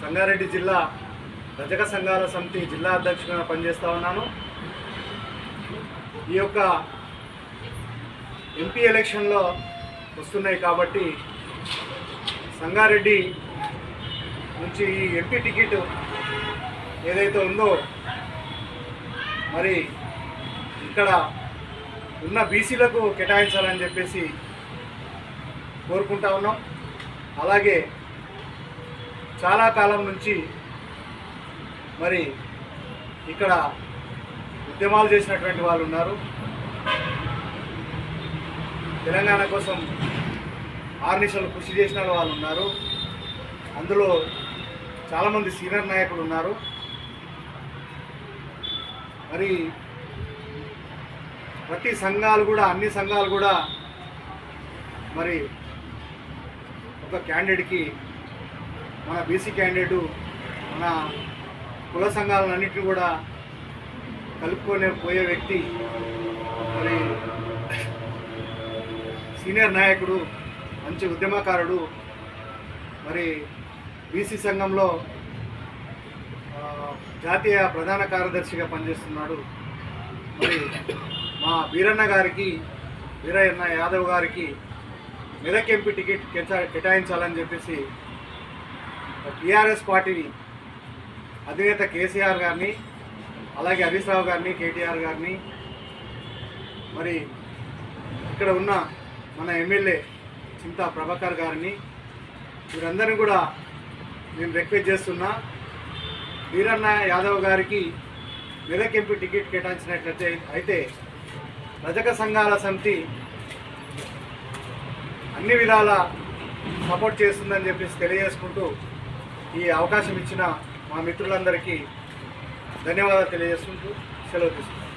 సంగారెడ్డి జిల్లా రజక సంఘాల సమితి జిల్లా అధ్యక్షుడిగా పనిచేస్తూ ఉన్నాను. ఈ యొక్క ఎంపీ ఎలక్షన్లో వస్తున్నాయి కాబట్టి సంగారెడ్డి నుంచి ఈ ఎంపీ టికెట్ ఏదైతే ఉందో మరి ఇక్కడ ఉన్న బీసీలకు కేటాయించాలని చెప్పేసి కోరుకుంటా ఉన్నాం. అలాగే చాలా కాలం నుంచి మరి ఇక్కడ ఉద్యమాలు చేసినటువంటి వాళ్ళు ఉన్నారు. తెలంగాణ కోసం ఆర్నిషలు కృషి చేసిన వాళ్ళు ఉన్నారు. అందులో చాలామంది సీనియర్ నాయకులు ఉన్నారు. మరి ప్రతి సంఘాలు కూడా అన్ని సంఘాలు కూడా మరి ఒక క్యాండిడేట్కి మన బీసీ క్యాండిడేటు మన కుల సంఘాలన్నింటినీ కూడా కలుపుకొని పోయే వ్యక్తి మరి సీనియర్ నాయకుడు మంచి ఉద్యమకారుడు మరి బీసీ సంఘంలో జాతీయ ప్రధాన కార్యదర్శిగా పనిచేస్తున్నాడు. మరి మా వీరన్న గారికి వీరన్న యాదవ్ గారికి మెదక్ ఎంపీ టికెట్ కేటాయించాలని చెప్పేసి టీఆర్ఎస్ పార్టీని అధినేత కేసీఆర్ గారిని అలాగే హరీష్ రావు గారిని కేటీఆర్ గారిని మరి ఇక్కడ ఉన్న మన ఎమ్మెల్యే చింతా ప్రభాకర్ గారిని వీరందరినీ కూడా నేను రిక్వెస్ట్ చేస్తున్నా. వీరన్న యాదవ్ గారికి మెదక్ ఎంపీ టికెట్ కేటాయించినట్లయితే అయితే రజక సంఘాల సమితి అన్ని విధాల సపోర్ట్ చేస్తుందని చెప్పేసి తెలియజేసుకుంటూ ఈ అవకాశం ఇచ్చిన మా మిత్రులందరికీ ధన్యవాదాలు తెలియజేసుకుంటూ సెలవు తీసుకుంటాను